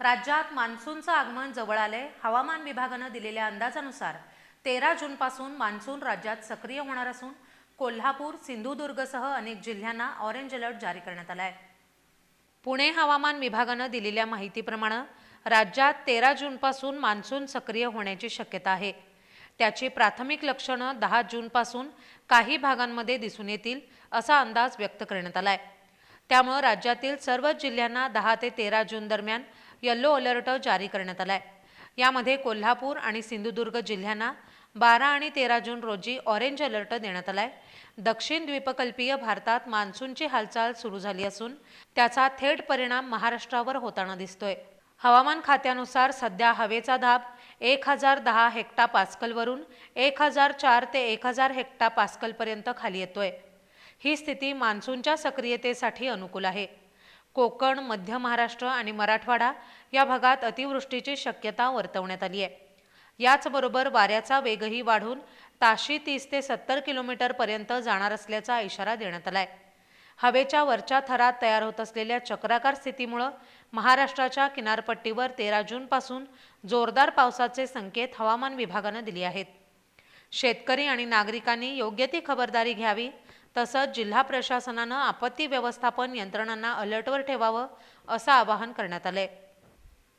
राज्यात मान्सूनचं आगमन जवळ आले हवामान विभागानं दिलेल्या अंदाजानुसार तेरा जूनपासून मान्सून राज्यात सक्रिय होणार असून कोल्हापूर सिंधुदुर्गसह अनेक जिल्ह्यांना ऑरेंज अलर्ट जारी करण्यात आला आहे पुणे हवामान विभागानं दिलेल्या माहितीप्रमाणे राज्यात तेरा जूनपासून मान्सून सक्रिय होण्याची शक्यता आहे. त्याची प्राथमिक लक्षणं दहा जूनपासून काही भागांमध्ये दिसून येतील असा अंदाज व्यक्त करण्यात आला आहे त्यामुळं राज्यातील सर्वच जिल्ह्यांना दहा ते तेरा जून दरम्यान यल्लो अलर्ट जारी करण्यात आला आहे यामध्ये कोल्हापूर आणि सिंधुदुर्ग जिल्ह्यांना बारा आणि तेरा जून रोजी ऑरेंज अलर्ट देण्यात आलाय. दक्षिण द्वीपकल्पीय भारतात मान्सूनची हालचाल सुरू झाली असून त्याचा थेट परिणाम महाराष्ट्रावर होताना दिसतोय. हवामान खात्यानुसार सध्या हवेचा दाब एक हजार दहा हेक्टा पास्कलवरून एक हजार चार ते एक हजार हेक्टा पास्कलपर्यंत खाली येतोय. ही स्थिती मान्सूनच्या सक्रियतेसाठी अनुकूल आहे. कोकण मध्य महाराष्ट्र आणि मराठवाडा या भागात अतिवृष्टीची शक्यता वर्तवण्यात आली आहे. याचबरोबर वाऱ्याचा वेगही वाढून ताशी तीस ते सत्तर किलोमीटरपर्यंत जाणार असल्याचा इशारा देण्यात आला आहे हवेच्या वरच्या थरात तयार होत असलेल्या चक्राकार स्थितीमुळं महाराष्ट्राच्या किनारपट्टीवर तेरा जूनपासून जोरदार पावसाचे संकेत हवामान विभागानं दिले आहेत. शेतकरी आणि नागरिकांनी योग्य ती खबरदारी घ्यावी तसंच जिल्हा प्रशासनानं आपत्ती व्यवस्थापन यंत्रणांना अलर्टवर ठेवावं असं आवाहन करण्यात आलंय.